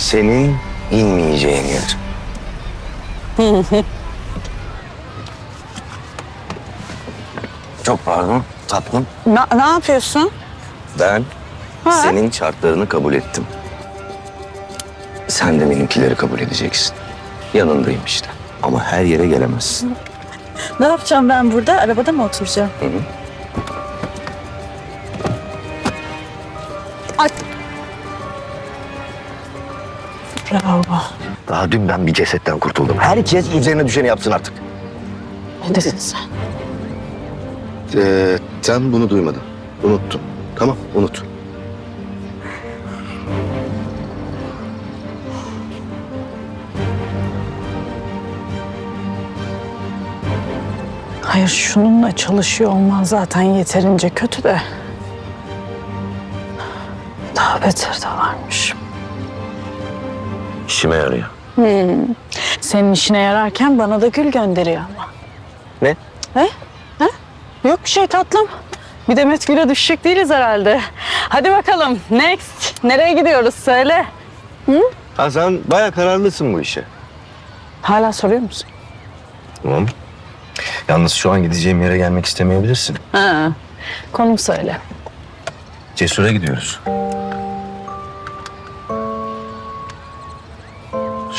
Senin inmeyeceğin yer. Çok pardon tatlım. Ne, ne yapıyorsun? Ben Ha? senin şartlarını kabul ettim. Sen de benimkileri kabul edeceksin. Yanındayım işte. Ama her yere gelemezsin. Ne yapacağım ben burada? Arabada mı oturacağım? Hı hı. Bravo. Daha dün ben bir cesetten kurtuldum. Herkes üzerine düşeni yapsın artık. Ne dedin sen? Ee, sen bunu duymadın. Unuttun. Tamam unut. Hayır şununla çalışıyor olman zaten yeterince kötü de. Daha beter de varmış. İşime yarıyor. Senin işine yararken bana da gül gönderiyor ama. Ne? He? He? Yok bir şey tatlım. Bir demet güle düşecek değiliz herhalde. Hadi bakalım next. Nereye gidiyoruz söyle. Ha sen baya kararlısın bu işe. Hala soruyor musun? Tamam. Yalnız şu an gideceğim yere gelmek istemeyebilirsin. Ha. Konum söyle. Cesur'a gidiyoruz.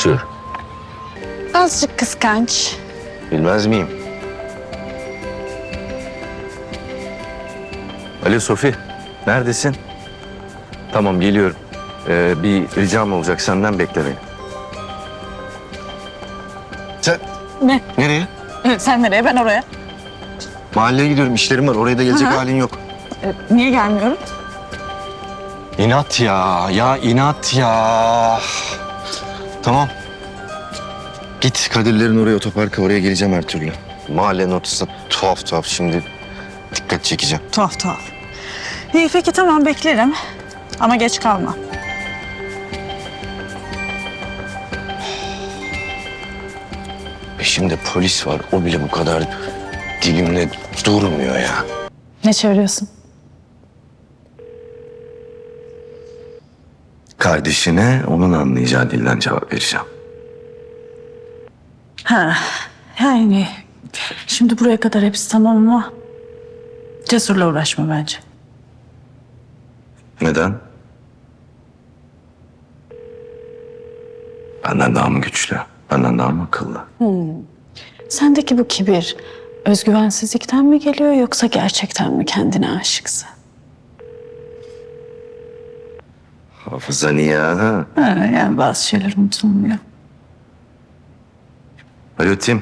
Sür. Azıcık kıskanç. Bilmez miyim? Alo Sofi, neredesin? Tamam geliyorum. Ee, bir ricam olacak senden bekle beni. Sen Ne? nereye? Sen nereye ben oraya. Mahalleye gidiyorum işlerim var oraya da gelecek hı. halin yok. E, niye gelmiyorum? İnat ya, ya inat ya. Tamam. Git Kadirlerin oraya otoparka oraya geleceğim her türlü. Mahallenin ortasında tuhaf tuhaf şimdi dikkat çekeceğim. Tuhaf tuhaf. İyi peki tamam beklerim. Ama geç kalma. Peşimde polis var o bile bu kadar dilimle durmuyor ya. Ne çeviriyorsun? Kardeşine onun anlayacağı dilden cevap vereceğim. Ha, yani şimdi buraya kadar hepsi tamam ama cesurla uğraşma bence. Neden? Benden daha mı güçlü? Benden daha mı akıllı? Sendeki bu kibir özgüvensizlikten mi geliyor yoksa gerçekten mi kendine aşıksın? Hafızan iyi ha. Ha, yani bazı şeyler unutulmuyor. Alo Tim.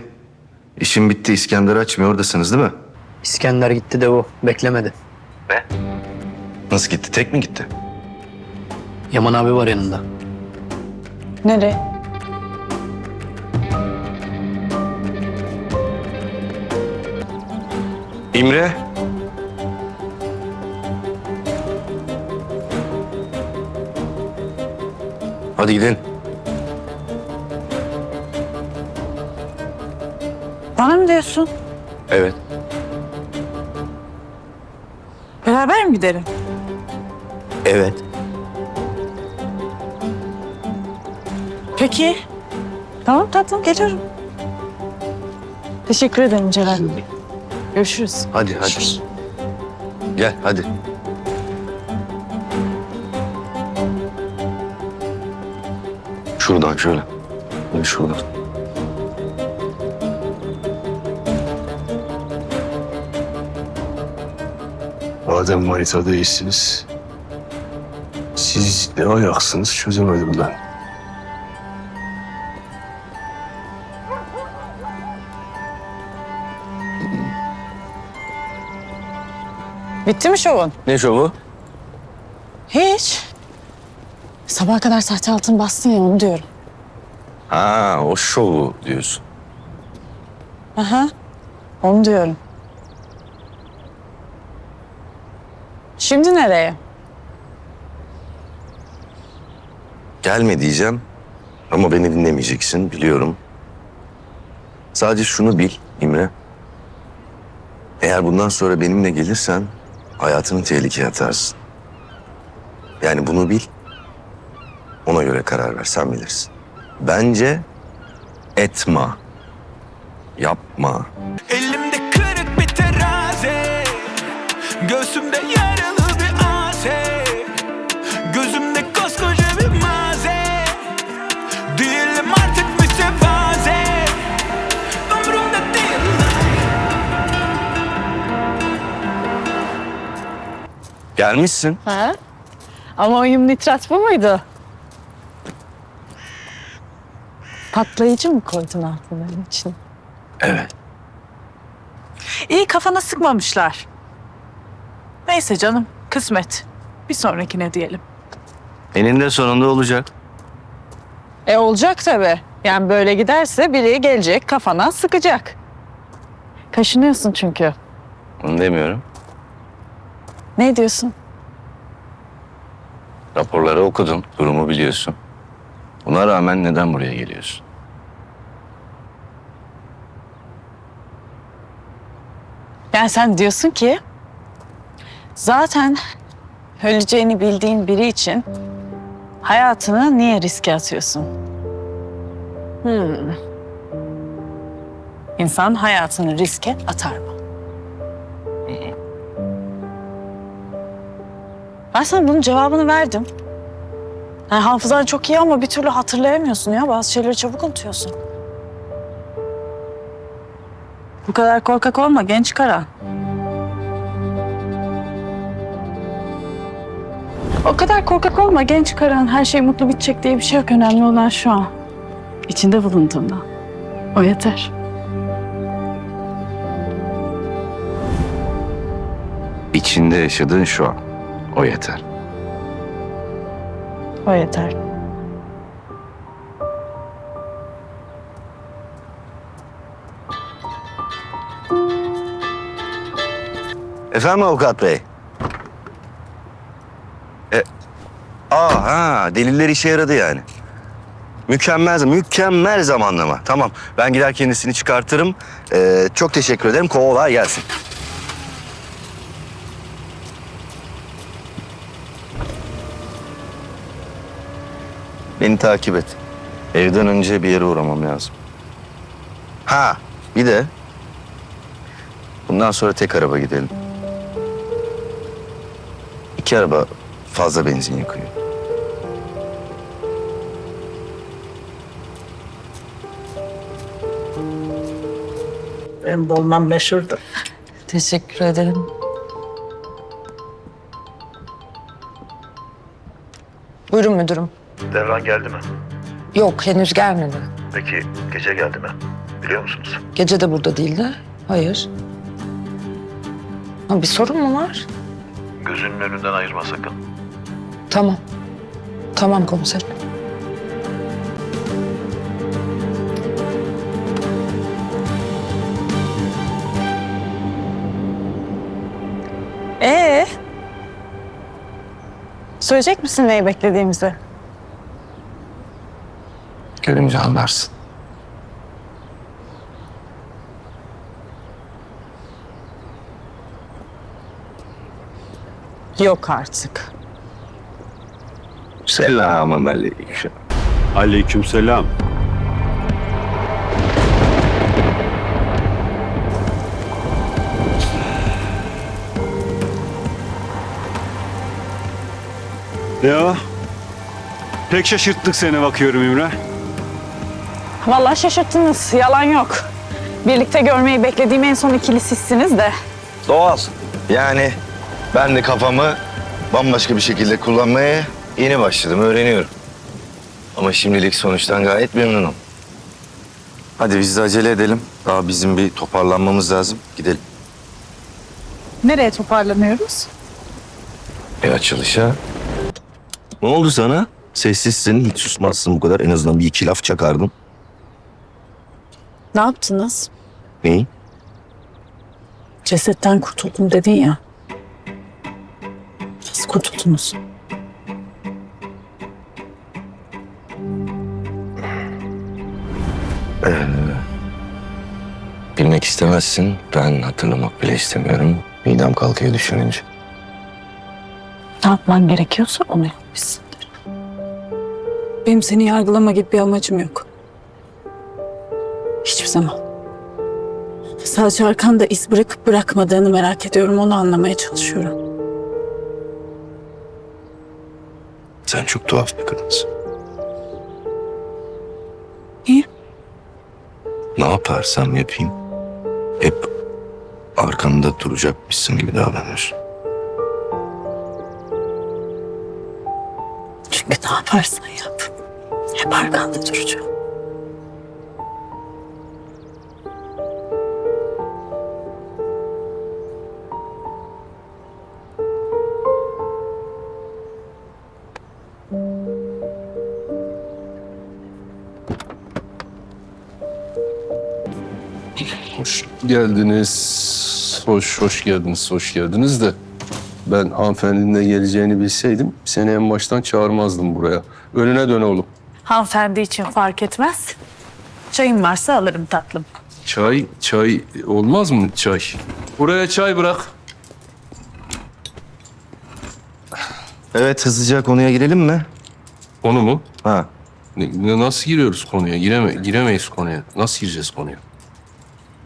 İşim bitti. İskender açmıyor. Oradasınız değil mi? İskender gitti de o beklemedi. Nasıl gitti? Tek mi gitti? Yaman abi var yanında. Nereye? İmre. Hadi gidelim. Bana mı diyorsun? Evet. Beraber mi gidelim? Evet. Peki. Tamam tatlım geliyorum. Teşekkür ederim Celal. Görüşürüz. Hadi hadi. Gel hadi. Şuradan şöyle. Hadi şuradan. Madem manita değilsiniz, siz ne ayaksınız çözemedim ben. Bitti mi şovun? Ne şovu? Hiç. Sabaha kadar sahte altın bastın ya onu diyorum. Ha o şovu diyorsun. Aha. Onu diyorum. Şimdi nereye? Gelme diyeceğim. Ama beni dinlemeyeceksin biliyorum. Sadece şunu bil İmre. Eğer bundan sonra benimle gelirsen hayatını tehlikeye atarsın. Yani bunu bil. Ona göre karar ver sen bilirsin. Bence etme. Yapma. Elimde kırık bir terazi Göğsümde yaralı bir ase Gözümde koskoca bir maze Değilim artık mütevazi Ömrümde değil Gelmişsin. Ha? Amonyum nitrat bu muydu? Patlayıcı mı koydun altına için? Evet. İyi kafana sıkmamışlar. Neyse canım, kısmet. Bir sonrakine diyelim. Eninde sonunda olacak. E olacak tabii. Yani böyle giderse biri gelecek kafana sıkacak. Kaşınıyorsun çünkü. Onu demiyorum. Ne diyorsun? Raporları okudum. Durumu biliyorsun. Buna rağmen neden buraya geliyorsun? Yani sen diyorsun ki zaten öleceğini bildiğin biri için hayatını niye riske atıyorsun? Hmm. İnsan hayatını riske atar mı? Ben sana bunun cevabını verdim. Yani hafızan çok iyi ama bir türlü hatırlayamıyorsun ya. Bazı şeyleri çabuk unutuyorsun. Bu kadar korkak olma genç kara. O kadar korkak olma genç karan. Her şey mutlu bitecek diye bir şey yok. Önemli olan şu an. İçinde bulunduğunda. O yeter. İçinde yaşadığın şu an. O yeter. O yeter. Efendim avukat bey? E, aa ha deliller işe yaradı yani. Mükemmel, mükemmel zamanlama. Tamam ben gider kendisini çıkartırım. Ee, çok teşekkür ederim. Kolay gelsin. Beni takip et. Evden önce bir yere uğramam lazım. Ha bir de bundan sonra tek araba gidelim. İki araba fazla benzin yakıyor. Benim dolmam meşhurdur. Teşekkür ederim. Buyurun müdürüm. Devran geldi mi? Yok henüz gelmedi. Peki gece geldi mi? Biliyor musunuz? Gece de burada değildi. Hayır. Ha, bir sorun mu var? Gözünün önünden ayırma sakın. Tamam. Tamam komiserim. Ee? Söyleyecek misin neyi beklediğimizi? Görünce anlarsın. Yok artık. Selamun aleyküm. Aleykümselam. Ya pek şaşırttık seni bakıyorum İmre. Vallahi şaşırttınız. Yalan yok. Birlikte görmeyi beklediğim en son ikili sizsiniz de. Doğal. Yani ben de kafamı bambaşka bir şekilde kullanmaya yeni başladım, öğreniyorum. Ama şimdilik sonuçtan gayet memnunum. Hadi biz de acele edelim. Daha bizim bir toparlanmamız lazım. Gidelim. Nereye toparlanıyoruz? E açılışa. Ne oldu sana? Sessizsin, hiç susmazsın bu kadar. En azından bir iki laf çakardın. Ne yaptınız? Neyi? Cesetten kurtuldum dedin ya. Nasıl kurtuldunuz? Bilmek istemezsin. Ben hatırlamak bile istemiyorum. Midem kalkıyor düşününce. Ne yapman gerekiyorsa onu yapmışsındır. Benim seni yargılama gibi bir amacım yok. Hiçbir zaman. Sadece arkanda iz bırakıp bırakmadığını merak ediyorum. Onu anlamaya çalışıyorum. Sen çok tuhaf bir kadınsın. Niye? Ne yaparsam yapayım hep arkanda duracakmışsın gibi davranıyorsun. Çünkü ne yaparsan yap. Hep arkanda duracağım. Geldiniz. Hoş, hoş geldiniz, hoş geldiniz de ben hanımefendinin de geleceğini bilseydim seni en baştan çağırmazdım buraya. Önüne dön oğlum. Hanımefendi için fark etmez. Çayın varsa alırım tatlım. Çay, çay olmaz mı çay? Buraya çay bırak. Evet hızlıca konuya girelim mi? Onu mu? Ha. Ne- nasıl giriyoruz konuya? Gireme, giremeyiz konuya. Nasıl gireceğiz konuya?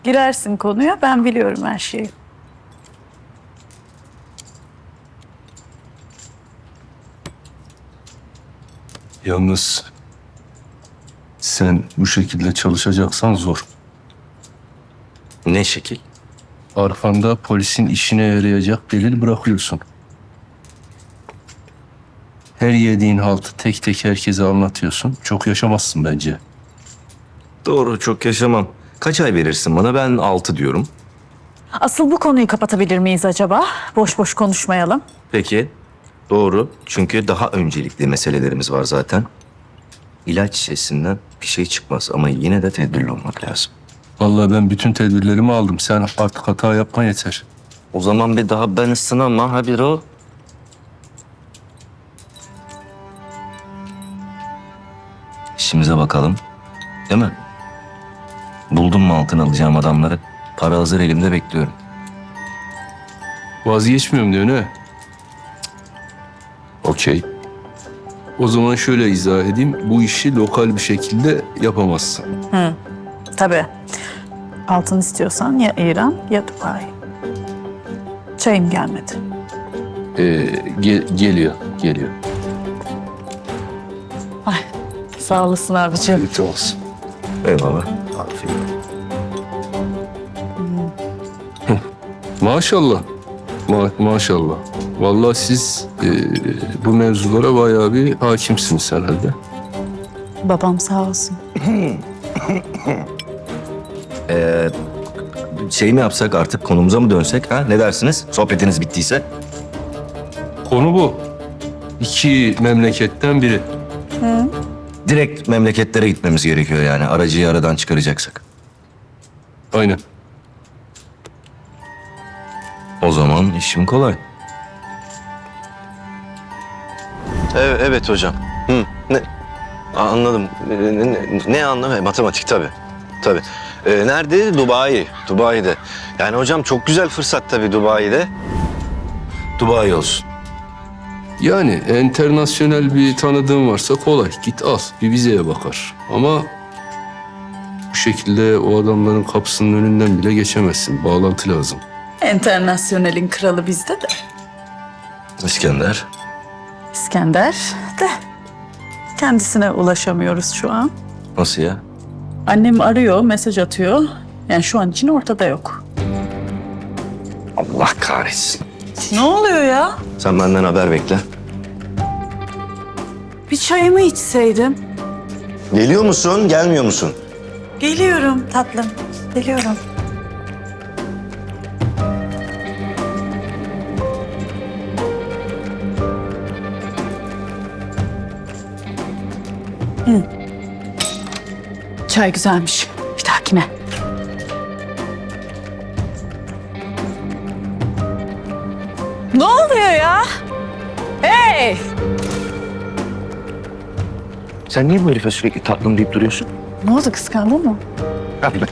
Girersin konuya ben biliyorum her şeyi. Yalnız sen bu şekilde çalışacaksan zor. Ne şekil? Arkanda polisin işine yarayacak delil bırakıyorsun. Her yediğin haltı tek tek herkese anlatıyorsun. Çok yaşamazsın bence. Doğru çok yaşamam. Kaç ay verirsin bana? Ben altı diyorum. Asıl bu konuyu kapatabilir miyiz acaba? Boş boş konuşmayalım. Peki. Doğru. Çünkü daha öncelikli meselelerimiz var zaten. İlaç şişesinden bir şey çıkmaz ama yine de tedbirli olmak lazım. Vallahi ben bütün tedbirlerimi aldım. Sen artık hata yapma yeter. O zaman bir daha ben ısınamam ha bir o. İşimize bakalım. Değil mi? Buldum mu altın alacağım adamları? Para hazır elimde bekliyorum. Vazgeçmiyorum diyor ne? Okey. O zaman şöyle izah edeyim. Bu işi lokal bir şekilde yapamazsın. Tabii. Altın istiyorsan ya İran ya Dubai. Çayım gelmedi. Ee, ge- geliyor, geliyor. Sağ olasın abicim. Birlikte olsun. Eyvallah. Aferin. Maşallah. Ma- maşallah. Vallahi siz e, bu mevzulara bayağı bir hakimsiniz herhalde. Babam sağ olsun. Ee, şey mi yapsak artık konumuza mı dönsek ha? Ne dersiniz? Sohbetiniz bittiyse. Konu bu. İki memleketten biri. Direkt memleketlere gitmemiz gerekiyor yani. Aracıyı aradan çıkaracaksak. Aynen. O zaman işim kolay. Evet, evet hocam. Hı, ne? Anladım. Ne, ne, ne anlam? Matematik tabii. Tabii. Ee, nerede? Dubai. Dubai'de. Yani hocam çok güzel fırsat tabii Dubai'de. Dubai olsun. Yani internasyonel bir tanıdığın varsa kolay. Git al. Bir vizeye bakar. Ama bu şekilde o adamların kapısının önünden bile geçemezsin. Bağlantı lazım. Enternasyonelin kralı bizde de. İskender. İskender de. Kendisine ulaşamıyoruz şu an. Nasıl ya? Annem arıyor, mesaj atıyor. Yani şu an için ortada yok. Allah kahretsin. Ne oluyor ya? Sen benden haber bekle. Bir çayımı içseydim. Geliyor musun, gelmiyor musun? Geliyorum tatlım, geliyorum. Çay güzelmiş. Bir dahakine. Ne oluyor ya? Hey! Sen niye bu herife sürekli tatlım deyip duruyorsun? Ne oldu kıskandın mı?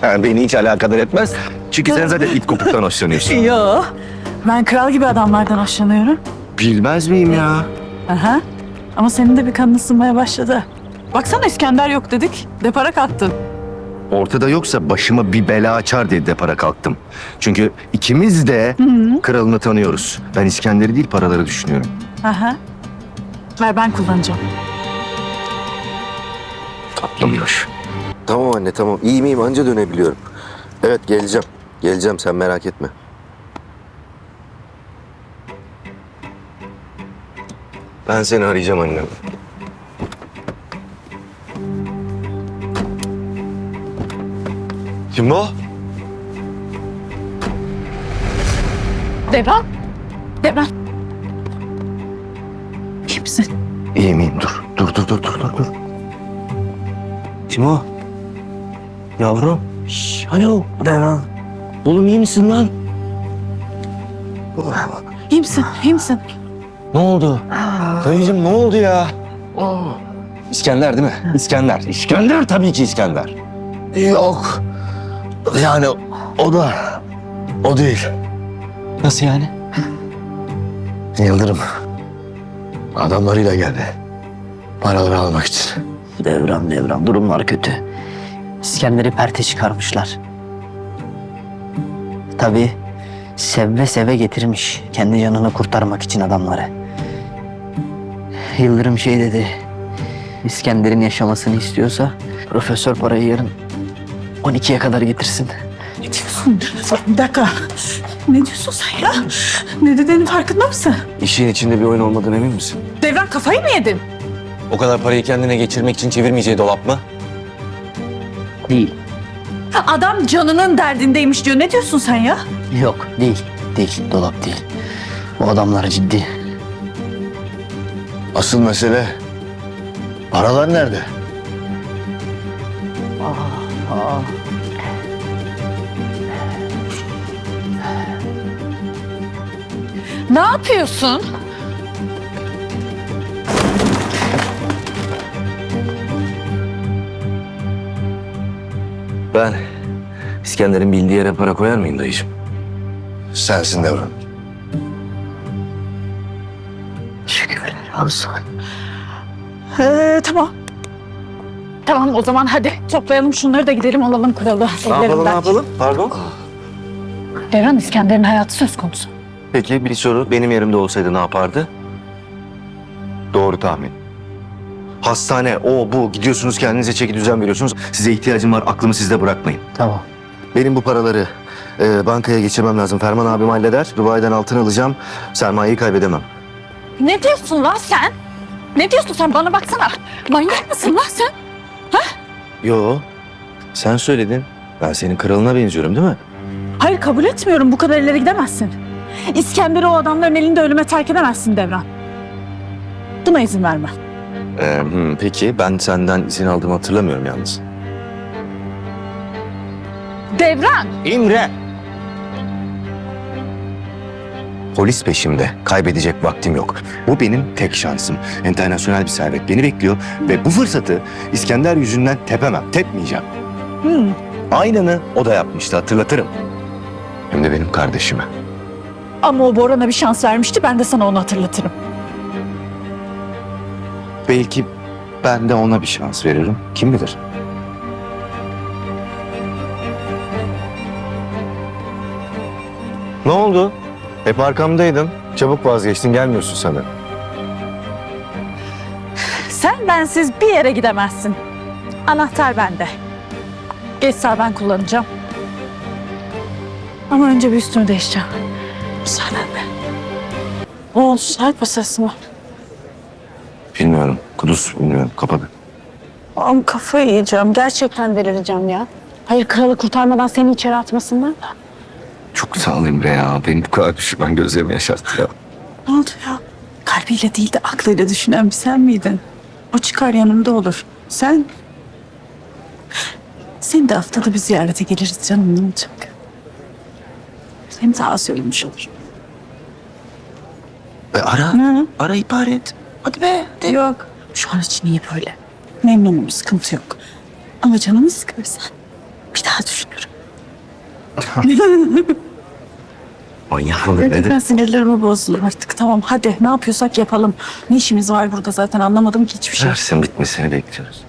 Beni hiç alakadar etmez. Çünkü sen zaten it kopuktan hoşlanıyorsun. Yo. Ben kral gibi adamlardan hoşlanıyorum. Bilmez miyim ya? Aha. Ama senin de bir kanın ısınmaya başladı. Baksana İskender yok dedik. Depara kalktın. Ortada yoksa başıma bir bela açar diye depara kalktım. Çünkü ikimiz de kralını tanıyoruz. Ben İskender'i değil paraları düşünüyorum. Aha. Ver ben kullanacağım. Tatlımmış. Tamam anne tamam. İyiyim iyiyim anca dönebiliyorum. Evet geleceğim. Geleceğim sen merak etme. Ben seni arayacağım annem. Kim o? Devran. İyi misin? İyiyim iyiyim dur. Dur dur dur dur dur. dur. Kim o? Yavrum. Şş, alo Devran. Oğlum iyi misin lan? İyi misin? İyi misin? Ne oldu? Dayıcım ne oldu ya? İskender değil mi? İskender. İskender tabii ki İskender. Yok. Yani o da o değil. Nasıl yani? Yıldırım. Adamlarıyla geldi. Paraları almak için. Devran devran durumlar kötü. İskender'i perte çıkarmışlar. Tabii seve seve getirmiş kendi canını kurtarmak için adamları. Yıldırım şey dedi. İskender'in yaşamasını istiyorsa profesör parayı yarın 12'ye kadar getirsin. Ne diyorsun? Bir dakika. Ne diyorsun sen ya? Ne dediğinin farkında mısın? İşin içinde bir oyun olmadığına emin misin? Devran kafayı mı yedin? O kadar parayı kendine geçirmek için çevirmeyeceği dolap mı? Değil. Adam canının derdindeymiş diyor. Ne diyorsun sen ya? Yok değil. Değil. Dolap değil. Bu adamlar ciddi. Asıl mesele paralar nerede? Ne yapıyorsun? Ben İskender'in bildiği yere para koyar mıyım dayıcığım? Sensin Devran. Şükürler olsun. Ee, tamam. Tamam o zaman hadi toplayalım şunları da gidelim alalım kralı. ellerinden. Pardon? Devran İskender'in hayatı söz konusu. Peki bir soru benim yerimde olsaydı ne yapardı? Doğru tahmin. Hastane, o bu. Gidiyorsunuz kendinize çeki düzen veriyorsunuz. Size ihtiyacım var. Aklımı sizde bırakmayın. Tamam. Benim bu paraları e, bankaya geçirmem lazım. Ferman abim halleder. Dubai'den altın alacağım. Sermayeyi kaybedemem. Ne diyorsun lan sen? Ne diyorsun sen bana baksana. Manyak mısın lan sen? Yo. Sen söyledin. Ben senin kralına benziyorum değil mi? Hayır kabul etmiyorum bu kadar ileri gidemezsin. İskender'i o adamların elinde ölüme terk edemezsin Devran. Buna izin verme. Ee, hmm, peki ben senden izin aldığımı hatırlamıyorum yalnız. Devran! İmre! Polis peşimde. Kaybedecek vaktim yok. Bu benim tek şansım. Enternasyonel bir servet beni bekliyor ve bu fırsatı İskender yüzünden tepemem. Tepmeyeceğim. Hmm. Aynını o da yapmıştı hatırlatırım. Hem de benim kardeşime. Ama o Boran'a bir şans vermişti ben de sana onu hatırlatırım. Belki ben de ona bir şans veririm. Kim bilir? Ne oldu? Hep arkamdaydın. Çabuk vazgeçtin gelmiyorsun sana. Sen bensiz bir yere gidemezsin. Anahtar bende. Geç sağ ben kullanacağım. Ama önce bir üstümü değişeceğim. Müsaadenle. O şarkı sesi mi? Bilmiyorum. Kuduz bilmiyorum. Kapadı. Am kafayı yiyeceğim. Gerçekten delireceğim ya. Hayır kralı kurtarmadan seni içeri atmasınlar da. Çok sağ ol Emre ya. Beni bu kadar düşürmen gözlerimi yaşarttı ya. Ne oldu ya? Kalbiyle değil de aklıyla düşünen bir sen miydin? O çıkar yanımda olur. Sen? Seni de haftada bir ziyarete geliriz canım ne olacak? Hem daha söylemiş olur. E, ara. Hı? Ara ihbar et. Hadi be. De. Yok. Şu an için iyi böyle. Memnunum sıkıntı yok. Ama canımı sıkırsan bir daha düşünürüm. Manyak mıdır Gerçekten nedir? sinirlerimi bozdu artık. Tamam hadi ne yapıyorsak yapalım. Ne işimiz var burada zaten anlamadım ki hiçbir şey. Dersin bitmesini bekliyoruz.